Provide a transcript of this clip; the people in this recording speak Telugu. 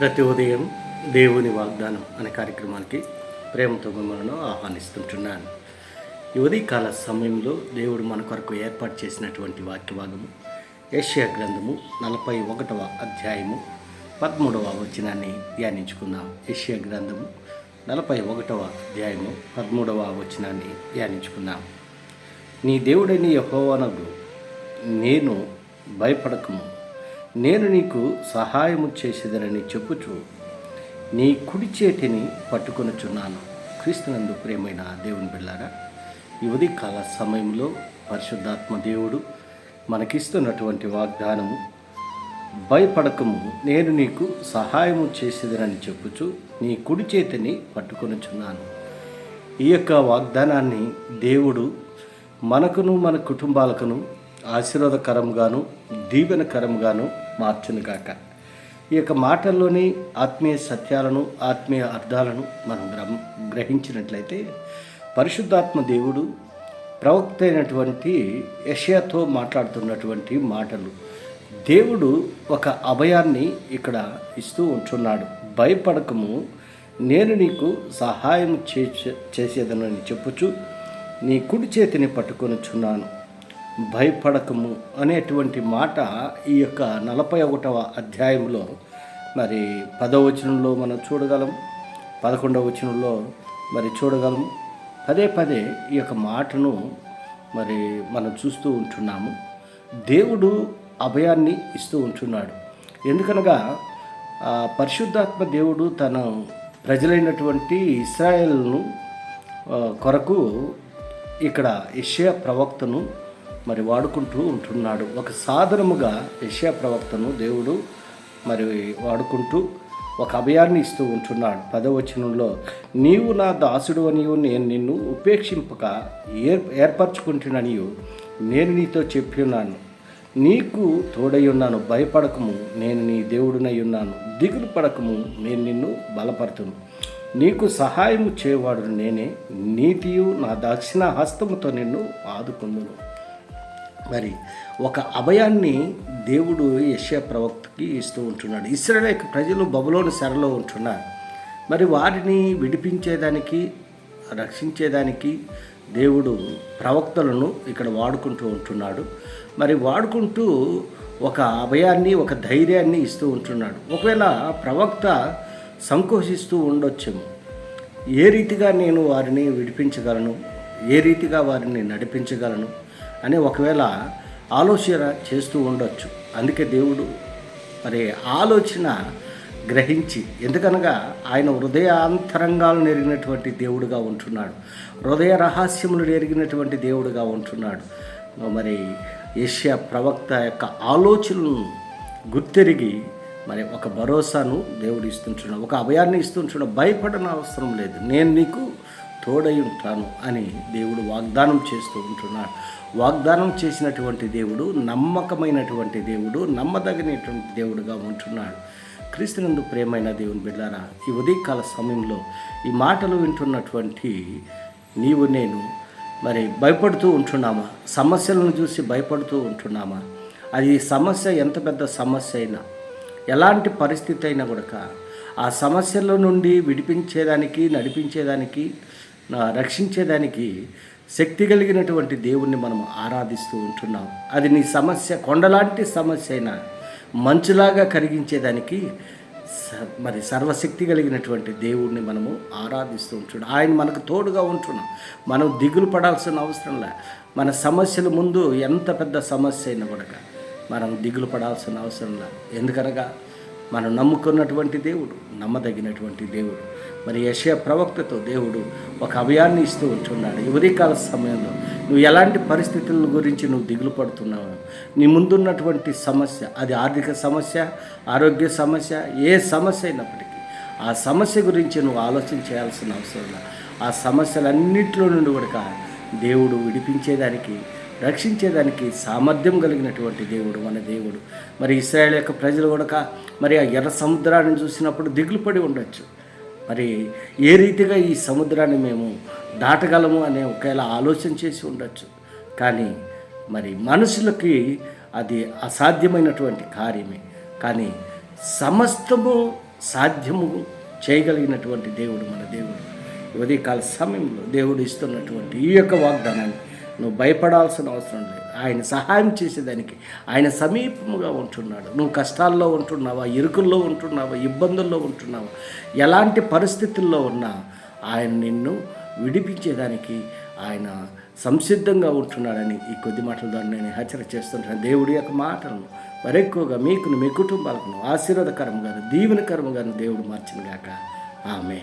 ప్రతి ఉదయం దేవుని వాగ్దానం అనే కార్యక్రమానికి ప్రేమతో మిమ్మల్ని ఆహ్వానిస్తుంటున్నాను. ఈ ఉదయకాల సమయంలో దేవుడు మన కొరకు ఏర్పాటు చేసినటువంటి వాక్యభాగము ఏషియా గ్రంథము నలభై ఒకటవ అధ్యాయము పదమూడవ వచనాన్ని ధ్యానించుకుందాం. ఏషియా గ్రంథము నలభై ఒకటవ అధ్యాయము పదమూడవ వచనాన్ని ధ్యానించుకుందాం. నీ దేవుడని యహోవనగు నేను భయపడకము నేను నీకు సహాయము చేసేదనని చెప్పుచు నీ కుడి చేతిని పట్టుకొనుచున్నాను. క్రీస్తునందు ప్రేమైన దేవుని బిళ్ళారా ఈ ఉదయకాల సమయంలో పరిశుద్ధాత్మ దేవుడు మనకిస్తున్నటువంటి వాగ్దానము భయపడకము నేను నీకు సహాయము చేసేదనని చెప్పుచు నీ కుడి చేతిని పట్టుకొనుచున్నాను. ఈ యొక్క వాగ్దానాన్ని దేవుడు మనకును మన కుటుంబాలకును ఆశీర్వాదకరంగాను దీవెనకరంగాను మార్చునుగాక ఈ యొక్క మాటల్లోని ఆత్మీయ సత్యాలను ఆత్మీయ అర్థాలను మనం గ్రహించినట్లయితే పరిశుద్ధాత్మ దేవుడు ప్రవక్త అయినటువంటి యషయాతో మాట్లాడుతున్నటువంటి మాటలు. దేవుడు ఒక అభయాన్ని ఇక్కడ ఇస్తూ ఉంటున్నాడు. భయపడకము. నేను నీకు సహాయం చే చేసేదనని చెప్పుచు నీ కుడి చేతిని పట్టుకొనుచున్నాను. భయపడకము అనేటువంటి మాట ఈ యొక్క నలభై ఒకటవ అధ్యాయంలో మరి పదవచనంలో మనం చూడగలం పదకొండవ వచనంలో మరి చూడగలం. పదే పదే ఈ యొక్క మాటను మరి మనం చూస్తూ ఉంటున్నాము. దేవుడు అభయాన్ని ఇస్తూ ఉంటున్నాడు. ఎందుకనగా పరిశుద్ధాత్మ దేవుడు తన ప్రజలైనటువంటి ఇస్రాయేల్ను కొరకు ఇక్కడ ఇషయ ప్రవక్తను మరి వాడుకుంటూ ఉంటున్నాడు. ఒక సాధనముగా యెషయా ప్రవక్తను దేవుడు మరి వాడుకుంటూ ఒక అభయాన్ని ఇస్తూ ఉంటున్నాడు. పదవచనంలో నీవు నా దాసుడు అనియు నేను నిన్ను ఉపేక్షింపక ఏర్ ఏర్పరచుకుంటున్ననియు నేను నీతో చెప్పి ఉన్నాను నీకు తోడై ఉన్నాను భయపడకము నేను నీ దేవుడినై ఉన్నాను దిగులు పడకము నేను నిన్ను బలపడుతును నీకు సహాయము చేయవాడు నేనే నీతియు నా దక్షిణ హస్తముతో నిన్ను ఆదుకుందును. మరి ఒక అభయాన్ని దేవుడు యశ్యా ప్రవక్తకి ఇస్తూ ఉంటున్నాడు. ఇస్రాయేల్ ప్రజలు బబులోని సరలో ఉంటున్నారు మరి వారిని విడిపించేదానికి రక్షించేదానికి దేవుడు ప్రవక్తలను ఇక్కడ వాడుకుంటూ ఉంటున్నాడు. మరి వాడుకుంటూ ఒక అభయాన్ని ఒక ధైర్యాన్ని ఇస్తూ ఉంటున్నాడు. ఒకవేళ ప్రవక్త సంకోచిస్తూ ఉండొచ్చేమో ఏ రీతిగా నేను వారిని విడిపించగలను? ఏ రీతిగా వారిని నడిపించగలను? అని ఒకవేళ ఆలోచన చేస్తూ ఉండొచ్చు. అందుకే దేవుడు మరి ఆలోచన గ్రహించి ఎందుకనగా ఆయన హృదయాంతరంగాలు ఎరిగినటువంటి దేవుడుగా ఉంటున్నాడు. హృదయ రహస్యములు ఎరిగినటువంటి దేవుడుగా ఉంటున్నాడు. మరి ఏషియా ప్రవక్త యొక్క ఆలోచనలను గుర్తెరిగి మరి ఒక భరోసాను దేవుడు ఇస్తుంటున్నాడు. ఒక అభయాన్ని ఇస్తుంటున్నాడు. భయపడన అవసరం లేదు. నేను నీకు తోడై ఉంటాను అని దేవుడు వాగ్దానం చేస్తూ ఉంటున్నాడు. వాగ్దానం చేసినటువంటి దేవుడు నమ్మకమైనటువంటి దేవుడు నమ్మదగినటువంటి దేవుడుగా ఉంటున్నాడు. క్రీస్తునందు ప్రేమైన దేవుని బిడ్డారా ఈ ఉదయకాల సమయంలో ఈ మాటలు వింటున్నటువంటి నీవు నేను మరి భయపడుతూ ఉంటున్నామా? సమస్యలను చూసి భయపడుతూ ఉంటున్నామా? అది సమస్య ఎంత పెద్ద సమస్య అయినా ఎలాంటి పరిస్థితి అయినా కూడా ఆ సమస్యల నుండి విడిపించేదానికి నడిపించేదానికి రక్షించేదానికి శక్తి కలిగినటువంటి దేవుణ్ణి మనం ఆరాధిస్తూ ఉంటున్నాం. అది నీ సమస్య కొండలాంటి సమస్య అయినా మంచులాగా కరిగించేదానికి స- మరి సర్వశక్తి కలిగినటువంటి దేవుణ్ణి మనము ఆరాధిస్తూ ఉంటున్నాం. ఆయన మనకు తోడుగా ఉంటున్నాం. మనం దిగులు పడాల్సిన అవసరం లే. మన సమస్యల ముందు ఎంత పెద్ద సమస్య అయినా కూడా మనం దిగులు పడాల్సిన అవసరం లే. ఎందుకనగా మనం నమ్ముకున్నటువంటి దేవుడు నమ్మదగినటువంటి దేవుడు. మరి యశయ ప్రవక్తతో దేవుడు ఒక అభయాన్ని ఇస్తూ ఉంటున్నాడు. ఈ సమయంలో నువ్వు ఎలాంటి పరిస్థితుల గురించి నువ్వు దిగులు పడుతున్నావు? నీ ముందున్నటువంటి సమస్య అది ఆర్థిక సమస్య ఆరోగ్య సమస్య ఏ సమస్య అయినప్పటికీ ఆ సమస్య గురించి నువ్వు ఆలోచన చేయాల్సిన అవసరం లేదు. ఆ సమస్యలన్నింటిలో నుండి కూడా దేవుడు విడిపించేదానికి రక్షించేదానికి సామర్థ్యం కలిగినటువంటి దేవుడు మన దేవుడు. మరి ఇస్రాయేల్ యొక్క ప్రజలు కూడా మరి ఆ ఎర్ర సముద్రాన్ని చూసినప్పుడు దిగులు పడి ఉండొచ్చు. మరి ఏ రీతిగా ఈ సముద్రాన్ని మేము దాటగలము అనే ఒకవేళ ఆలోచన చేసి ఉండొచ్చు. కానీ మరి మనుషులకి అది అసాధ్యమైనటువంటి కార్యమే. కానీ సమస్తము సాధ్యము చేయగలిగినటువంటి దేవుడు మన దేవుడు. ఉదయకాల సమయంలో దేవుడు ఇస్తున్నటువంటి ఈ యొక్క వాగ్దానాన్ని నువ్వు భయపడాల్సిన అవసరం లేదు. ఆయన సహాయం చేసేదానికి ఆయన సమీపముగా ఉంటున్నాడు. నువ్వు కష్టాల్లో ఉంటున్నావా? ఇరుకుల్లో ఉంటున్నావా? ఇబ్బందుల్లో ఉంటున్నావా? ఎలాంటి పరిస్థితుల్లో ఉన్నా ఆయన నిన్ను విడిపించేదానికి ఆయన సంసిద్ధంగా ఉంటున్నాడని ఈ కొద్ది మాటల ద్వారా నేను హెచ్చరిక చేస్తుంటాను. దేవుడి యొక్క మాటలను మరెక్కువగా మీకును మీ కుటుంబాలకు ఆశీర్వాదకరంగా దీవెనకరంగా దేవుడు మార్చిన గాక. ఆమె